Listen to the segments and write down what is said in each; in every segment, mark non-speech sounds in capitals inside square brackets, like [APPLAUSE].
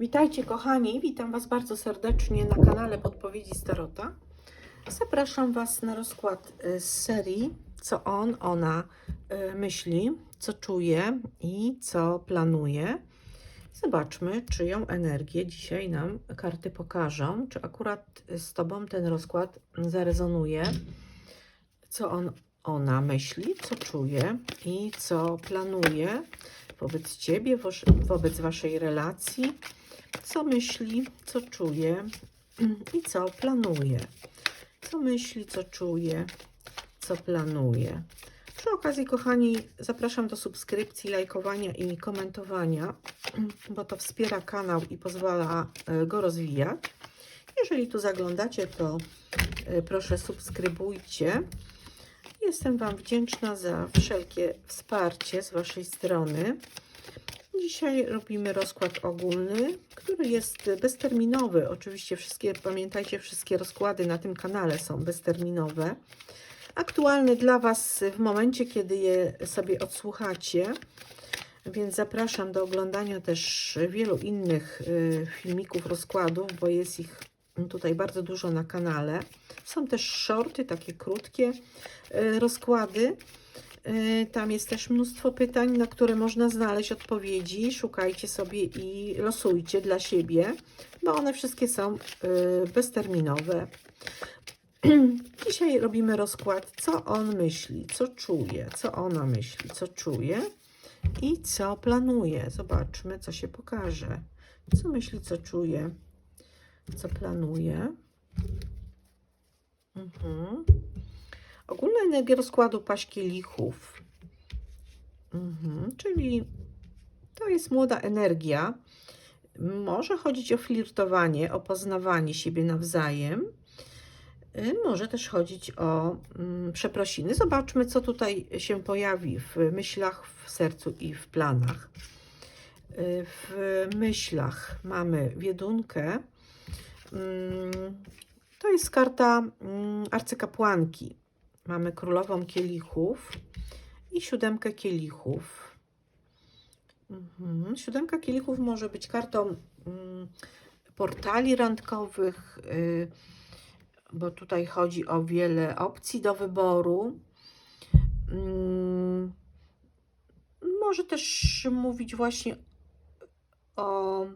Witajcie kochani, witam Was bardzo serdecznie na kanale Podpowiedzi Starota. Zapraszam Was na rozkład y, z serii Co on, ona y, myśli, co czuje i co planuje. Zobaczmy, czyją energię dzisiaj nam karty pokażą. Czy akurat z Tobą ten rozkład zarezonuje, co on, ona myśli, co czuje i co planuje wobec Ciebie, wobec Waszej relacji, co myśli, co czuje [CLEARS THROAT] i co planuje. Co myśli, co czuje, co planuje. Przy okazji, kochani, zapraszam do subskrypcji, lajkowania i komentowania, [CLEARS THROAT] bo to wspiera kanał i pozwala e, go rozwijać. Jeżeli tu zaglądacie, to e, proszę subskrybujcie. Jestem Wam wdzięczna za wszelkie wsparcie z Waszej strony. Dzisiaj robimy rozkład ogólny, który jest bezterminowy. Oczywiście wszystkie, pamiętajcie, wszystkie rozkłady na tym kanale są bezterminowe. Aktualny dla Was w momencie, kiedy je sobie odsłuchacie. Więc zapraszam do oglądania też wielu innych y, filmików, rozkładów, bo jest ich tutaj bardzo dużo na kanale. Są też shorty, takie krótkie y, rozkłady. Y, Tam jest też mnóstwo pytań, na które można znaleźć odpowiedzi. Szukajcie sobie i losujcie dla siebie, bo one wszystkie są y, bezterminowe. [CLEARS THROAT] Dzisiaj robimy rozkład, co on myśli, co czuje, co ona myśli, co czuje i co planuje. Zobaczmy, co się pokaże. Co myśli, co czuje, co planuje. Mhm. Ogólna energia rozkładu paść kielichów. Mhm, czyli to jest młoda energia. Może chodzić o flirtowanie, o poznawanie siebie nawzajem. Y, Może też chodzić o mm, przeprosiny. Zobaczmy, co tutaj się pojawi w myślach, w sercu i w planach. Y, W myślach mamy wiedunkę. Mm, To jest karta mm, arcykapłanki. Mamy królową kielichów i siódemkę kielichów. Mhm. Siódemka kielichów może być kartą mm, portali randkowych, y, bo tutaj chodzi o wiele opcji do wyboru. Mm, Może też mówić właśnie o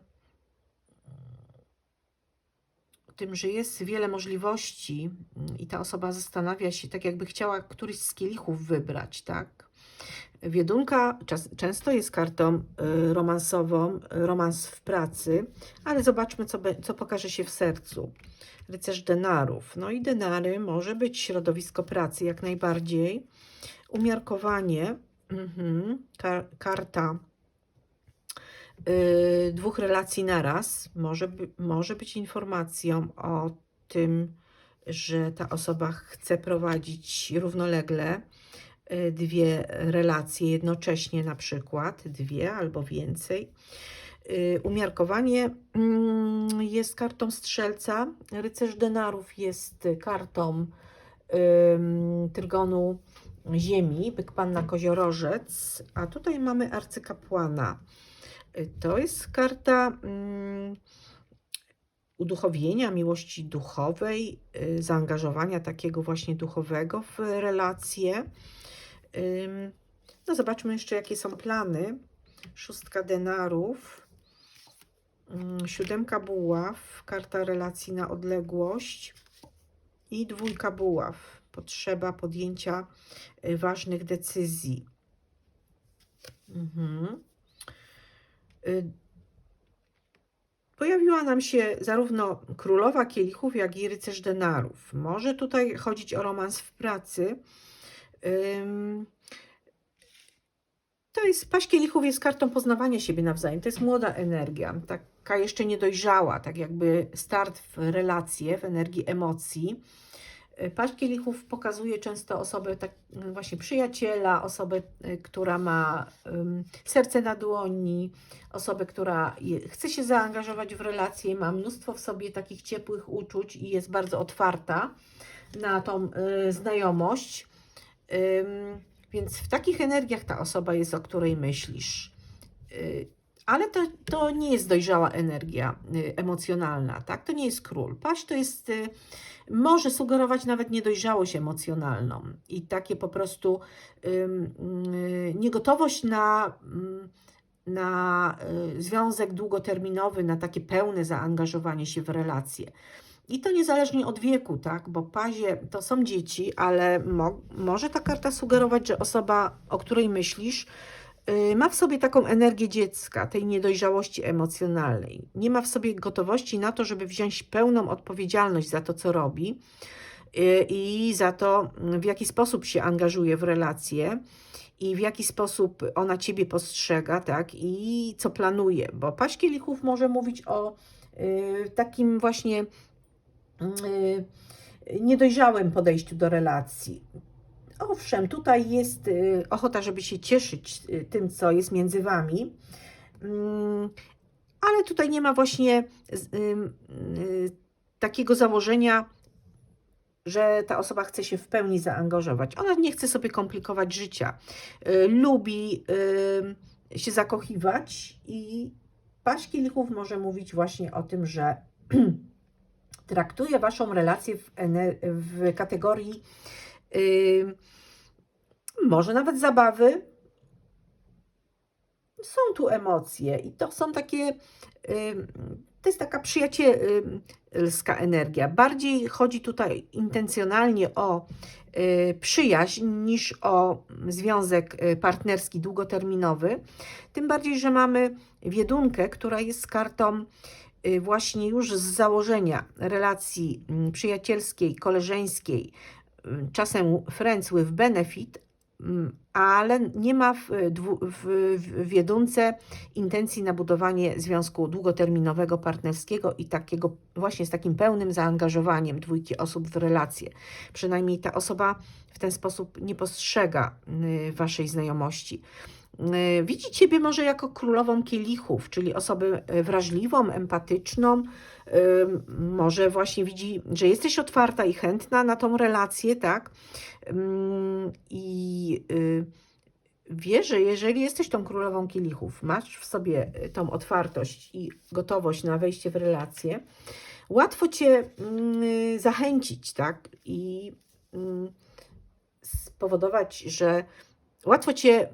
o tym, że jest wiele możliwości mm, i ta osoba zastanawia się, tak jakby chciała któryś z kielichów wybrać, tak? Wiedunka czas, często jest kartą y, romansową, y, romans w pracy, ale zobaczmy, co, be, co pokaże się w sercu. Rycerz denarów. No i denary może być środowisko pracy jak najbardziej. Umiarkowanie, mhm, kar, karta y, dwóch relacji naraz może, może być informacją o tym, że ta osoba chce prowadzić równolegle y, dwie relacje jednocześnie, na przykład dwie albo więcej. Y, Umiarkowanie mm, jest kartą strzelca, rycerz denarów jest kartą trygonu ziemi, byk panna koziorożec, a tutaj mamy arcykapłana. To jest karta mm, uduchowienia, miłości duchowej, y, zaangażowania takiego właśnie duchowego w relacje. No zobaczmy jeszcze, jakie są plany. Szóstka denarów, ym, siódemka buław, karta relacji na odległość i dwójka buław, potrzeba podjęcia y, ważnych decyzji. Mhm. Y, Pojawiła nam się zarówno królowa kielichów, jak i rycerz denarów. Może tutaj chodzić o romans w pracy. To jest, paść kielichów jest kartą poznawania siebie nawzajem. To jest młoda energia, taka jeszcze niedojrzała, tak jakby start w relacje, w energii emocji. Y, Paść kielichów pokazuje często osobę, tak y, właśnie przyjaciela, osobę, y, która ma ym, serce na dłoni, osobę, która je, chce się zaangażować w relacje, ma mnóstwo w sobie takich ciepłych uczuć i jest bardzo otwarta na tą y, znajomość. Więc w takich energiach ta osoba jest, o której myślisz. Y, ale to, to nie jest dojrzała energia y, emocjonalna, tak? To nie jest król. Paść to jest, y, może sugerować nawet niedojrzałość emocjonalną i takie po prostu y, niegotowość na, mm, na związek długoterminowy, na takie pełne zaangażowanie się w relacje. I to niezależnie od wieku, tak? Bo pazie to są dzieci, ale mo może ta karta sugerować, że osoba, o której myślisz, ma w sobie taką energię dziecka, tej niedojrzałości emocjonalnej. Nie ma w sobie gotowości na to, żeby wziąć pełną odpowiedzialność za to, co robi y, i za to, w jaki sposób się angażuje w relacje i w jaki sposób ona ciebie postrzega, tak? I co planuje, bo paść kielichów może mówić o y, takim właśnie y, niedojrzałym podejściu do relacji. Owszem, tutaj jest y, ochota, żeby się cieszyć y, tym, co jest między wami, mm, ale tutaj nie ma właśnie y, takiego założenia, że ta osoba chce się w pełni zaangażować. Ona nie chce sobie komplikować życia. Lubi się zakochiwać i paść kielichów może mówić właśnie o tym, że [CLEARS THROAT] traktuje waszą relację w, w kategorii może nawet zabawy. Są tu emocje i to są takie, to jest taka przyjacielska energia. Bardziej chodzi tutaj intencjonalnie o y, przyjaźń niż o związek y, partnerski długoterminowy. Tym bardziej, że mamy wiedunkę, która jest kartą y, właśnie już z założenia relacji mm, przyjacielskiej, koleżeńskiej, czasem friends with benefit, mm, ale nie ma w, w, w intencji na budowanie związku długoterminowego, partnerskiego i takiego właśnie z takim pełnym zaangażowaniem dwójki osób w relacje. Przynajmniej ta osoba w ten sposób nie postrzega y, waszej znajomości. Y, Widzi Ciebie może jako królową kielichów, czyli osobę y, wrażliwą, empatyczną. y, Może właśnie widzi, że jesteś otwarta i chętna na tą relację, tak? Ym, I wie, że jeżeli jesteś tą królową kielichów, masz w sobie tą otwartość i gotowość na wejście w relację, łatwo Cię mm, zachęcić, tak? I mm, spowodować, że łatwo Cię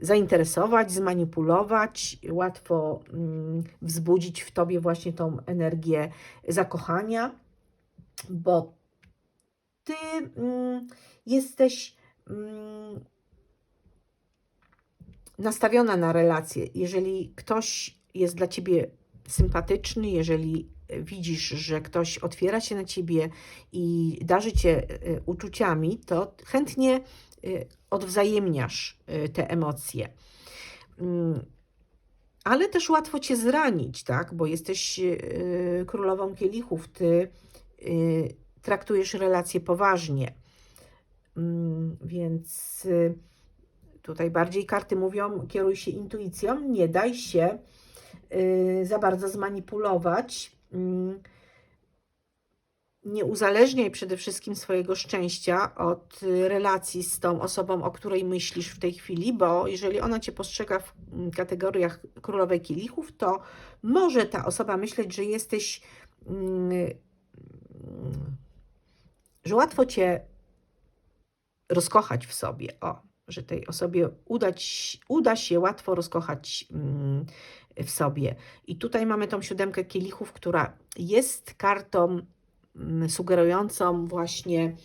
zainteresować, zmanipulować, łatwo mm, wzbudzić w Tobie właśnie tą energię zakochania, bo Ty mm, jesteś mm, nastawiona na relacje. Jeżeli ktoś jest dla Ciebie sympatyczny, jeżeli widzisz, że ktoś otwiera się na Ciebie i darzy Cię y, uczuciami, to chętnie y, odwzajemniasz y, te emocje. Mm, Ale też łatwo Cię zranić, tak? Bo jesteś y, królową kielichów, Ty y, traktujesz relacje poważnie. Mm, Więc tutaj bardziej karty mówią, kieruj się intuicją, nie daj się za bardzo zmanipulować. Nie uzależniaj przede wszystkim swojego szczęścia od y, relacji z tą osobą, o której myślisz w tej chwili, bo jeżeli ona cię postrzega w mm, kategoriach królowej kielichów, to może ta osoba myśleć, że jesteś, mm, że łatwo cię rozkochać w sobie. O, że tej osobie udać, uda się łatwo rozkochać mm, w sobie. I tutaj mamy tą siódemkę kielichów, która jest kartą sugerującą właśnie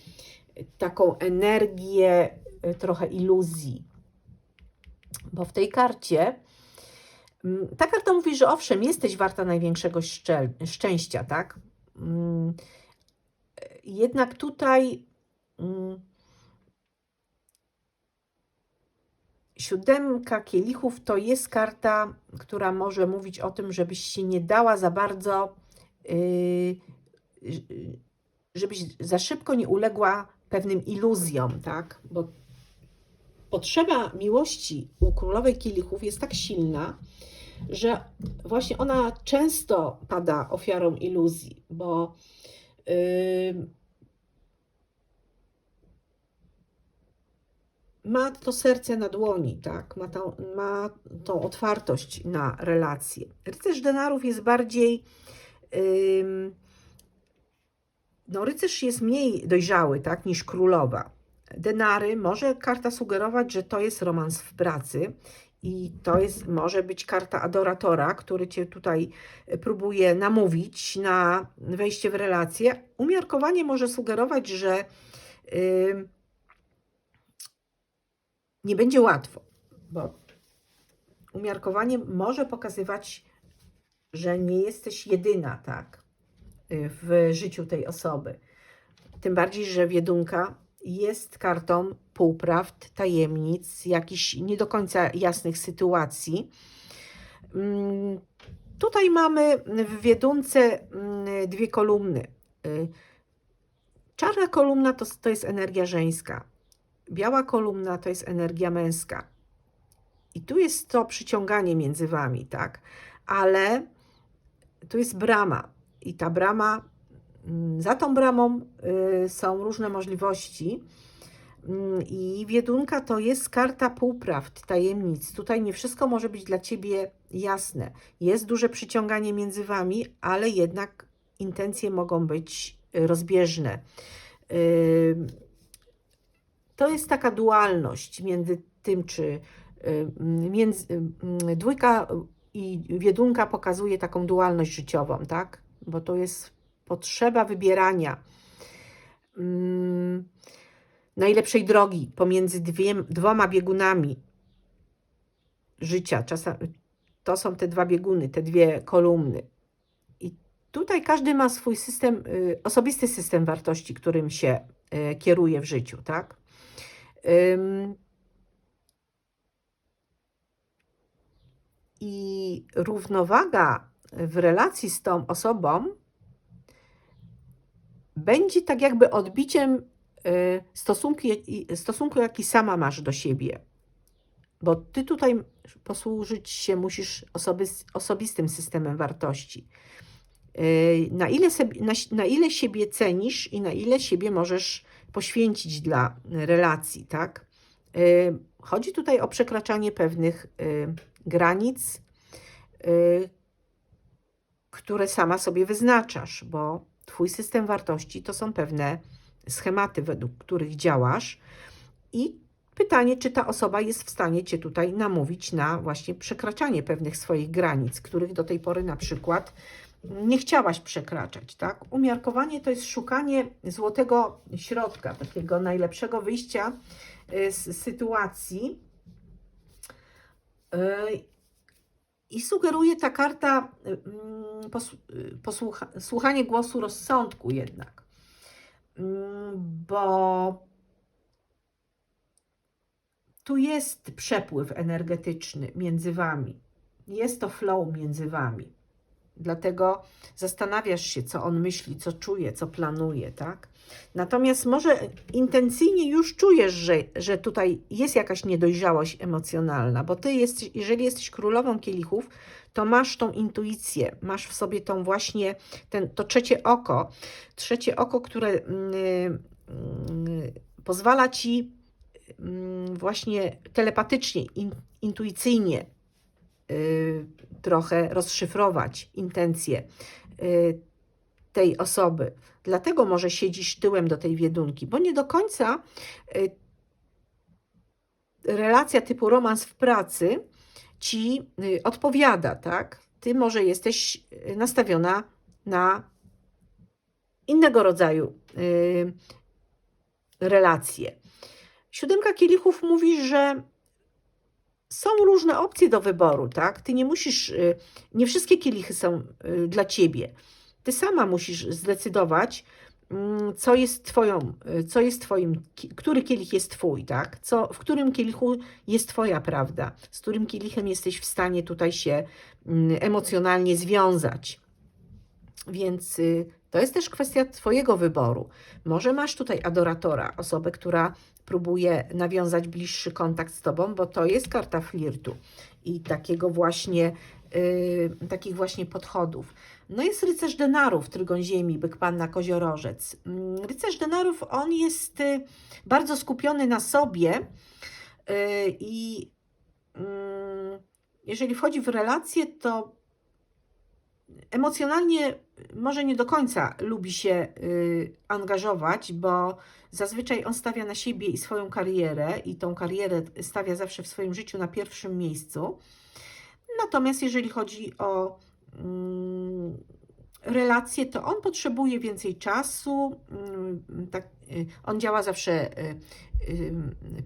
taką energię, y, trochę iluzji. Bo w tej karcie mm, ta karta mówi, że owszem, jesteś warta największego szczęścia, tak? Mm, Jednak tutaj mm, siódemka kielichów to jest karta, która może mówić o tym, żebyś się nie dała za bardzo, yy, żebyś za szybko nie uległa pewnym iluzjom, tak? Bo potrzeba miłości u królowej kielichów jest tak silna, że właśnie ona często pada ofiarą iluzji, bo yy, ma to serce na dłoni, tak? Ma, tą, ma tą otwartość na relacje. Rycerz denarów jest bardziej. Ym, no, rycerz jest mniej dojrzały, tak, niż królowa. Denary może karta sugerować, że to jest romans w pracy i to jest, może być karta adoratora, który cię tutaj próbuje namówić na wejście w relację. Umiarkowanie może sugerować, że ym, nie będzie łatwo, bo umiarkowanie może pokazywać, że nie jesteś jedyna, tak, w życiu tej osoby. Tym bardziej, że wiedunka jest kartą półprawd, tajemnic, jakichś nie do końca jasnych sytuacji. Mm, Tutaj mamy w wiedunce mm, dwie kolumny. Y, Czarna kolumna to, to jest energia żeńska, biała kolumna to jest energia męska. I tu jest to przyciąganie między wami, tak? Ale tu jest brama. I ta brama, mm, za tą bramą y, są różne możliwości. Mm, I wiedunka to jest karta półprawd, tajemnic. Tutaj nie wszystko może być dla ciebie jasne. Jest duże przyciąganie między wami, ale jednak intencje mogą być rozbieżne. Y, To jest taka dualność między tym, czy y, między, dwójka i wiedunka pokazuje taką dualność życiową, tak? Bo to jest potrzeba wybierania mm, najlepszej drogi pomiędzy dwie, dwoma biegunami życia. Czasem, to są te dwa bieguny, te dwie kolumny. I tutaj każdy ma swój system, y, osobisty system wartości, którym się y, kieruje w życiu, tak? Ym, I równowaga w relacji z tą osobą będzie tak jakby odbiciem y, stosunku, jaki- sama masz do siebie. Bo ty tutaj posłużyć się musisz osoby, osobistym systemem wartości. Y, Na ile, sobie, na, na ile siebie cenisz i na ile siebie możesz poświęcić dla relacji, tak? Y, Chodzi tutaj o przekraczanie pewnych granic, które sama sobie wyznaczasz, bo Twój system wartości to są pewne schematy, według których działasz, i pytanie, czy ta osoba jest w stanie Cię tutaj namówić na właśnie przekraczanie pewnych swoich granic, których do tej pory na przykład nie chciałaś przekraczać, tak? Umiarkowanie to jest szukanie złotego środka, takiego najlepszego wyjścia y, z sytuacji. I sugeruje ta karta mm, słuchanie głosu rozsądku jednak. Mm, Bo tu jest przepływ energetyczny między wami. Jest to flow między wami. Dlatego zastanawiasz się, co on myśli, co czuje, co planuje, tak? Natomiast może intencyjnie już czujesz, że, że tutaj jest jakaś niedojrzałość emocjonalna, bo ty jesteś, jeżeli jesteś królową kielichów, to masz tą intuicję, masz w sobie tą właśnie, ten, to trzecie oko, trzecie oko, które mm, mm, pozwala ci mm, właśnie telepatycznie, in, intuicyjnie trochę rozszyfrować intencje y, tej osoby. Dlatego może siedzisz tyłem do tej wiedunki, bo nie do końca y, relacja typu romans w pracy ci y, odpowiada, tak? Ty może jesteś y, nastawiona na innego rodzaju y, relacje. Siódemka kielichów mówi, że są różne opcje do wyboru, tak? Ty nie musisz, y, nie wszystkie kielichy są y, dla ciebie. Ty sama musisz zdecydować, mm, co jest twoją, y, co jest twoim, który kielich jest twój, tak? Co, w którym kielichu jest twoja prawda, z którym kielichem jesteś w stanie tutaj się mm, emocjonalnie związać. Więc to jest też kwestia Twojego wyboru. Może masz tutaj adoratora, osobę, która próbuje nawiązać bliższy kontakt z Tobą, bo to jest karta flirtu i takiego właśnie, y, takich właśnie podchodów. No jest rycerz denarów, trygon ziemi, byk panna koziorożec. Mm, Rycerz denarów, on jest y, bardzo skupiony na sobie, Y, I mm, jeżeli wchodzi w relacje, to emocjonalnie może nie do końca lubi się y, angażować, bo zazwyczaj on stawia na siebie i swoją karierę, i tą karierę stawia zawsze w swoim życiu na pierwszym miejscu. Natomiast jeżeli chodzi o mm, relacje, to on potrzebuje więcej czasu. mm, Tak, y, on działa zawsze y,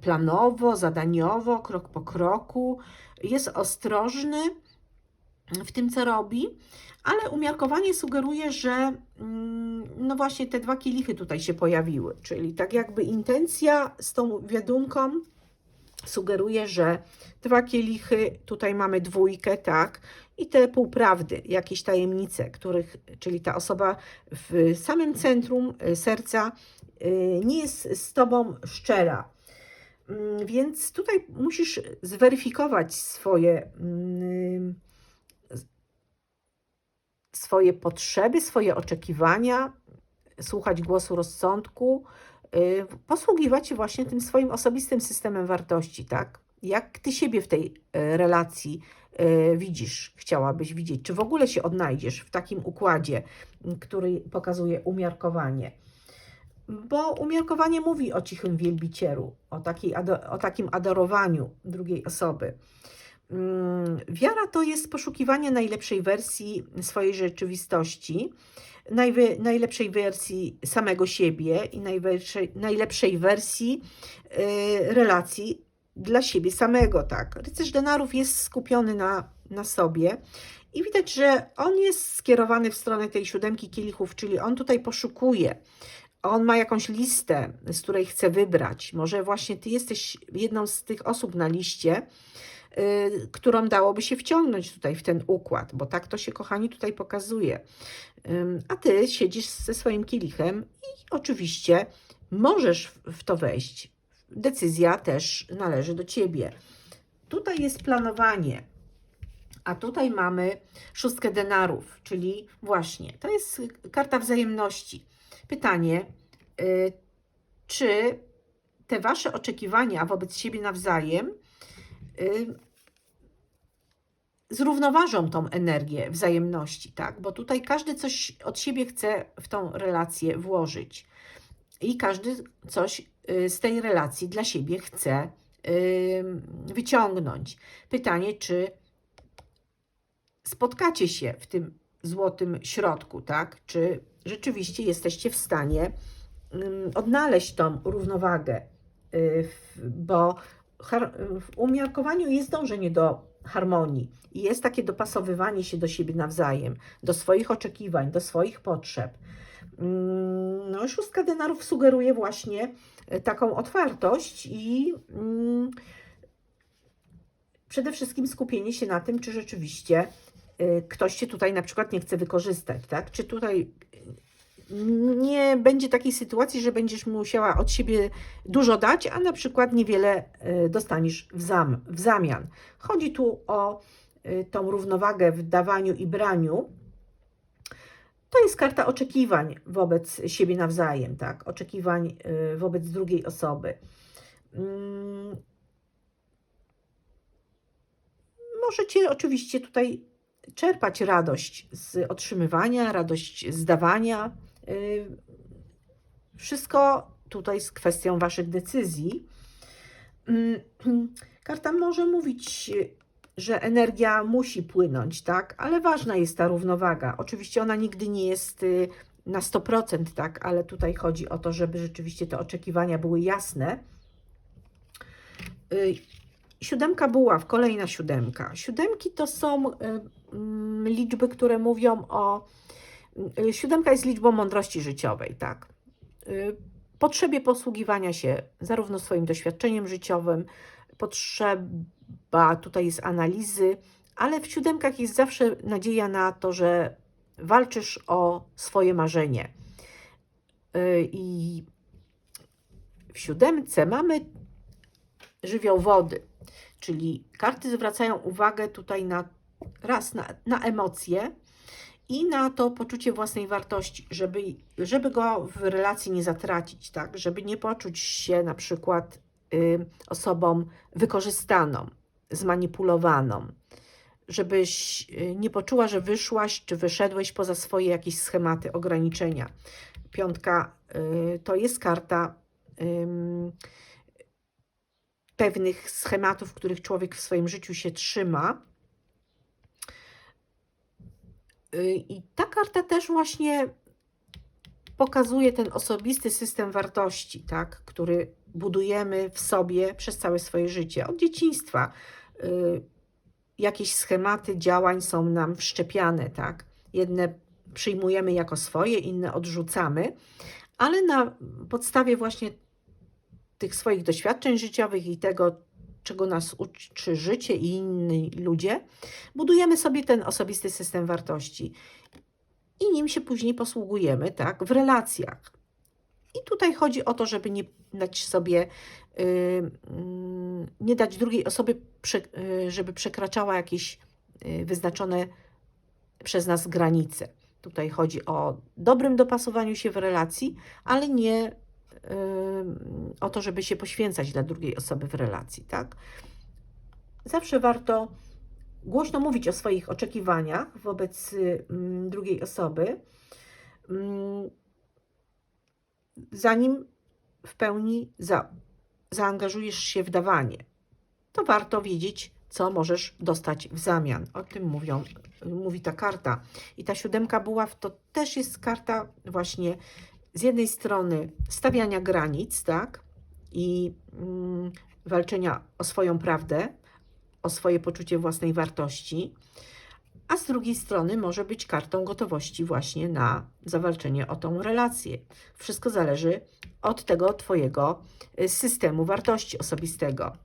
planowo, zadaniowo, krok po kroku. Jest ostrożny w tym, co robi, ale umiarkowanie sugeruje, że mm, no właśnie te dwa kielichy tutaj się pojawiły, czyli tak jakby intencja z tą wiadunką sugeruje, że dwa kielichy, tutaj mamy dwójkę, tak, i te półprawdy, jakieś tajemnice, których, czyli ta osoba w samym centrum y, serca y, nie jest z Tobą szczera. Mm, Więc tutaj musisz zweryfikować swoje, mm, swoje potrzeby, swoje oczekiwania, słuchać głosu rozsądku, y, posługiwać się właśnie tym swoim osobistym systemem wartości, tak? Jak ty siebie w tej y, relacji y, widzisz, chciałabyś widzieć? Czy w ogóle się odnajdziesz w takim układzie, który pokazuje umiarkowanie? Bo umiarkowanie mówi o cichym wielbicielu, o, takiej, o takim adorowaniu drugiej osoby. Mm, Wiara to jest poszukiwanie najlepszej wersji swojej rzeczywistości, najlepszej wersji samego siebie i najlepszej, wersji y, relacji dla siebie samego. Tak. Rycerz denarów jest skupiony na, na sobie i widać, że on jest skierowany w stronę tej siódemki kielichów, czyli on tutaj poszukuje. On ma jakąś listę, z której chce wybrać. Może właśnie ty jesteś jedną z tych osób na liście, którą dałoby się wciągnąć tutaj w ten układ, bo tak to się, kochani, tutaj pokazuje. A ty siedzisz ze swoim kielichem i oczywiście możesz w- to wejść. Decyzja też należy do ciebie. Tutaj jest planowanie, a tutaj mamy szóstkę denarów, czyli właśnie to jest karta wzajemności. Pytanie, y, czy te wasze oczekiwania wobec siebie nawzajem y, zrównoważą tą energię wzajemności, tak? Bo tutaj każdy coś od siebie chce w tą relację włożyć i każdy coś y, z tej relacji dla siebie chce y, wyciągnąć. Pytanie, czy spotkacie się w tym złotym środku, tak? Czy rzeczywiście jesteście w stanie odnaleźć tą równowagę, y, bo w umiarkowaniu jest dążenie do harmonii i jest takie dopasowywanie się do siebie nawzajem, do swoich oczekiwań, do swoich potrzeb. Mm, No, szóstka denarów sugeruje właśnie y, taką otwartość i mm, przede wszystkim skupienie się na tym, czy rzeczywiście y, ktoś cię tutaj na przykład nie chce wykorzystać, tak? Czy tutaj nie będzie takiej sytuacji, że będziesz musiała od siebie dużo dać, a na przykład niewiele y, dostaniesz w, zam, w zamian. Chodzi tu o y, tą równowagę w dawaniu i braniu. To jest karta oczekiwań wobec siebie nawzajem, tak? Oczekiwań y, wobec drugiej osoby. Mm, Możecie oczywiście tutaj czerpać radość z otrzymywania, radość z dawania. Y, Wszystko tutaj jest kwestią Waszych decyzji. Mm, [CLEARS THROAT] Karta może mówić, że energia musi płynąć, tak, ale ważna jest ta równowaga. Oczywiście ona nigdy nie jest y, na 100%, tak, ale tutaj chodzi o to, żeby rzeczywiście te oczekiwania były jasne. Y, Siódemka buław, kolejna siódemka. Siódemki to są mm, liczby, które mówią o. y, Siódemka jest liczbą mądrości życiowej, tak. Y, Potrzebie posługiwania się zarówno swoim doświadczeniem życiowym, potrzeba tutaj jest analizy, ale w siódemkach jest zawsze nadzieja na to, że walczysz o swoje marzenie. Y, I w siódemce mamy żywioł wody, czyli karty zwracają uwagę tutaj na raz na, na emocje i na to poczucie własnej wartości, żeby, żeby go w relacji nie zatracić, tak? Żeby nie poczuć się na przykład y, osobą wykorzystaną, zmanipulowaną, żebyś y, nie poczuła, że wyszłaś czy wyszedłeś poza swoje jakieś schematy, ograniczenia. Piątka y, to jest karta ym, pewnych schematów, których człowiek w swoim życiu się trzyma. Y, I ta karta też właśnie pokazuje ten osobisty system wartości, tak, który budujemy w sobie przez całe swoje życie, od dzieciństwa. Y, jakieś schematy działań są nam wszczepiane, tak. Jedne przyjmujemy jako swoje, inne odrzucamy, ale na podstawie właśnie tych swoich doświadczeń życiowych i tego, czego nas uczy życie i inni ludzie, budujemy sobie ten osobisty system wartości i nim się później posługujemy, tak, w relacjach. I tutaj chodzi o to, żeby nie dać sobie, yy, nie dać drugiej osobie, yy, żeby przekraczała jakieś yy, wyznaczone przez nas granice. Tutaj chodzi o dobrym dopasowaniu się w relacji, ale nie o to, żeby się poświęcać dla drugiej osoby w relacji, tak? Zawsze warto głośno mówić o swoich oczekiwaniach wobec drugiej osoby, zanim w pełni za, zaangażujesz się w dawanie. To warto wiedzieć, co możesz dostać w zamian. O tym mówią, mówi ta karta. I ta siódemka buław to też jest karta właśnie z jednej strony stawiania granic, tak? I mm, walczenia o swoją prawdę, o swoje poczucie własnej wartości, a z drugiej strony może być kartą gotowości właśnie na zawalczenie o tą relację. Wszystko zależy od tego Twojego y, systemu wartości osobistego.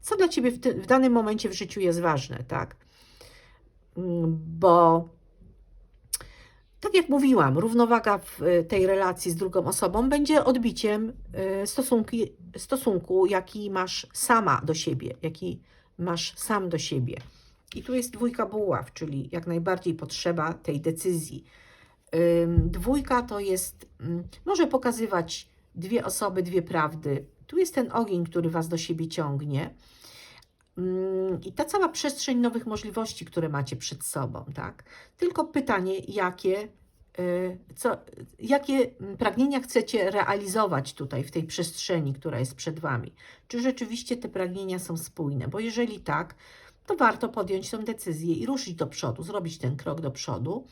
Co dla Ciebie w, w danym momencie w życiu jest ważne, tak? Mm, Bo tak jak mówiłam, równowaga w y, tej relacji z drugą osobą będzie odbiciem y, stosunki, stosunku, jaki masz sama do siebie, jaki masz sam do siebie. I tu jest dwójka buław, czyli jak najbardziej potrzeba tej decyzji. Dwójka to jest, mm, może pokazywać dwie osoby, dwie prawdy. Tu jest ten ogień, który Was do siebie ciągnie. Ym, I ta cała przestrzeń nowych możliwości, które macie przed sobą, tak? Tylko pytanie, jakie, y, co, jakie pragnienia chcecie realizować tutaj, w tej przestrzeni, która jest przed Wami? Czy rzeczywiście te pragnienia są spójne? Bo jeżeli tak, to warto podjąć tę decyzję i ruszyć do przodu, zrobić ten krok do przodu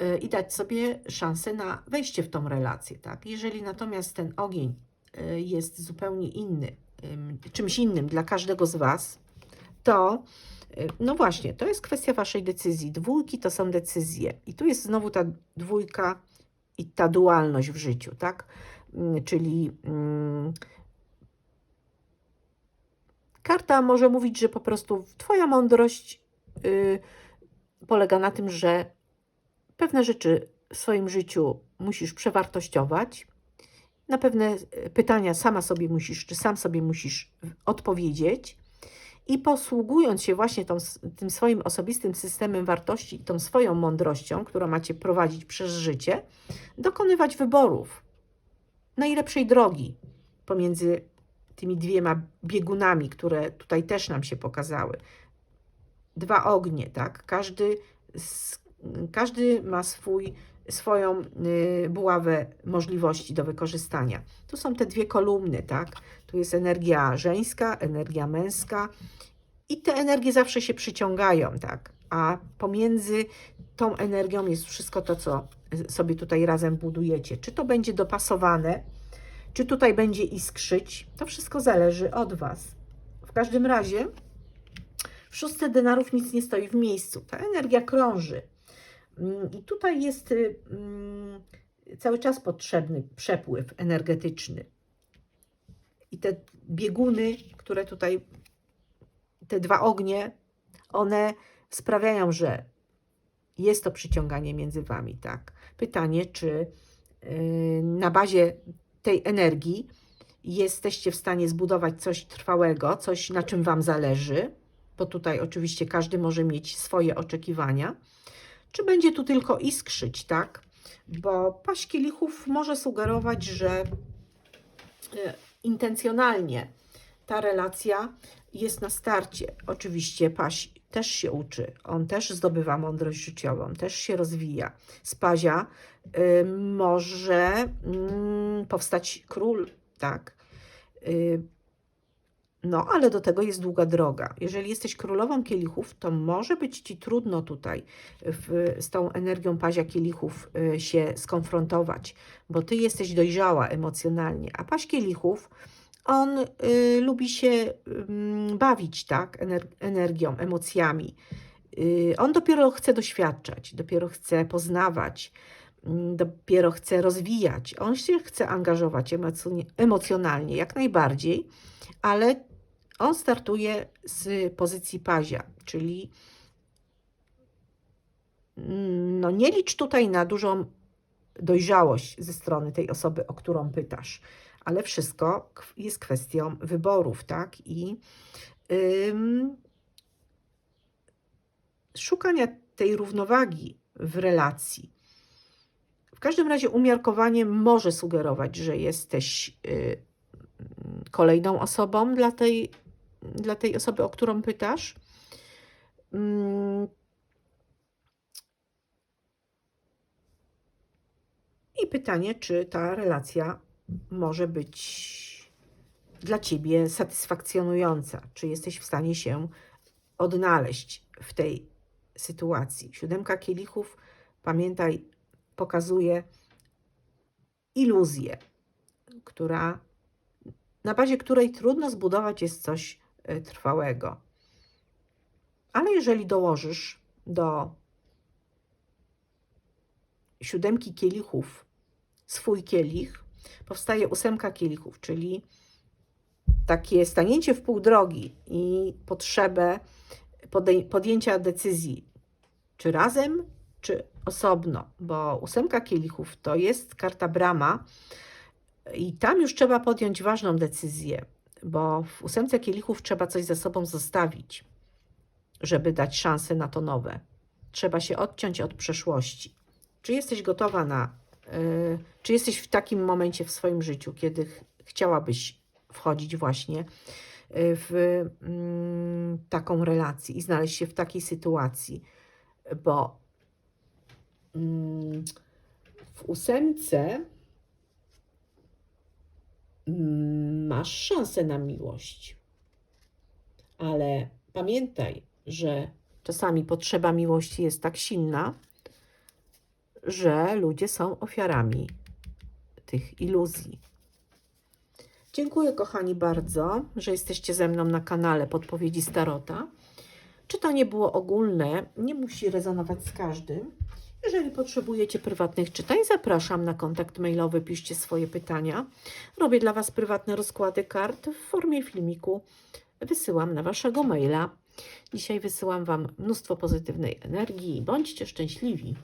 yy, i dać sobie szansę na wejście w tą relację. Tak? Jeżeli natomiast ten ogień yy, jest zupełnie inny, czymś innym dla każdego z Was, to yy, no właśnie, to jest kwestia Waszej decyzji. Dwójki to są decyzje. I tu jest znowu ta dwójka i ta dualność w życiu, tak? Yy, Czyli yy, Karta może mówić, że po prostu Twoja mądrość yy, polega na tym, że pewne rzeczy w swoim życiu musisz przewartościować. Na pewne pytania sama sobie musisz, czy sam sobie musisz odpowiedzieć. I posługując się właśnie tą, tym swoim osobistym systemem wartości i tą swoją mądrością, którą macie prowadzić przez życie, dokonywać wyborów najlepszej drogi pomiędzy tymi dwiema biegunami, które tutaj też nam się pokazały. Dwa ognie, tak? Każdy, każdy ma swój, swoją y, buławę możliwości do wykorzystania. Tu są te dwie kolumny, tak? Tu jest energia żeńska, energia męska i te energie zawsze się przyciągają, tak? A pomiędzy tą energią jest wszystko to, co sobie tutaj razem budujecie. Czy to będzie dopasowane, czy tutaj będzie iskrzyć, to wszystko zależy od Was. W każdym razie w szóstce denarów nic nie stoi w miejscu. Ta energia krąży. I tutaj jest cały czas potrzebny przepływ energetyczny. I te bieguny, które tutaj, te dwa ognie, one sprawiają, że jest to przyciąganie między Wami, tak? Pytanie, czy na bazie tej energii jesteście w stanie zbudować coś trwałego, coś na czym Wam zależy, bo tutaj oczywiście każdy może mieć swoje oczekiwania, czy będzie tu tylko iskrzyć, tak? Bo paść kielichów może sugerować, że intencjonalnie ta relacja jest na starcie. Oczywiście Paś też się uczy, on też zdobywa mądrość życiową, też się rozwija. Z Pazia y, może mm, powstać król, tak. Y, no, ale do tego jest długa droga. Jeżeli jesteś królową kielichów, to może być ci trudno tutaj w, z tą energią pazia kielichów y, się skonfrontować, bo ty jesteś dojrzała emocjonalnie, a paź kielichów, on y, lubi się ym, bawić, tak, ener energią, emocjami. Y, on dopiero chce doświadczać, dopiero chce poznawać, mm, dopiero chce rozwijać. On się chce angażować emocjon- emocjonalnie, jak najbardziej, ale on startuje z pozycji pazia, czyli mm, no nie licz tutaj na dużą dojrzałość ze strony tej osoby, o którą pytasz, ale wszystko jest kwestią wyborów, tak? I ym, szukania tej równowagi w relacji. W każdym razie umiarkowanie może sugerować, że jesteś y, kolejną osobą dla tej, dla tej osoby, o którą pytasz. Mm. I pytanie, czy ta relacja może być dla ciebie satysfakcjonująca? Czy jesteś w stanie się odnaleźć w tej sytuacji? Siódemka kielichów, pamiętaj, pokazuje iluzję, która, na bazie której trudno zbudować jest coś trwałego. Ale jeżeli dołożysz do siódemki kielichów swój kielich, powstaje ósemka kielichów, czyli takie stanięcie w pół drogi i potrzebę podjęcia decyzji, czy razem, czy osobno, bo ósemka kielichów to jest karta brama i tam już trzeba podjąć ważną decyzję, bo w ósemce kielichów trzeba coś za sobą zostawić, żeby dać szansę na to nowe. Trzeba się odciąć od przeszłości. Czy jesteś gotowa na, y, czy jesteś w takim momencie w swoim życiu, kiedy ch- chciałabyś wchodzić właśnie y, w mm, taką relację i znaleźć się w takiej sytuacji, bo mm, w ósemce masz szansę na miłość. Ale pamiętaj, że czasami potrzeba miłości jest tak silna, że ludzie są ofiarami tych iluzji. Dziękuję, kochani, bardzo, że jesteście ze mną na kanale Podpowiedzi Starota. Czytanie było ogólne, nie musi rezonować z każdym. Jeżeli potrzebujecie prywatnych czytań, zapraszam na kontakt mailowy, piszcie swoje pytania. Robię dla Was prywatne rozkłady kart w formie filmiku. Wysyłam na Waszego maila. Dzisiaj wysyłam Wam mnóstwo pozytywnej energii. Bądźcie szczęśliwi.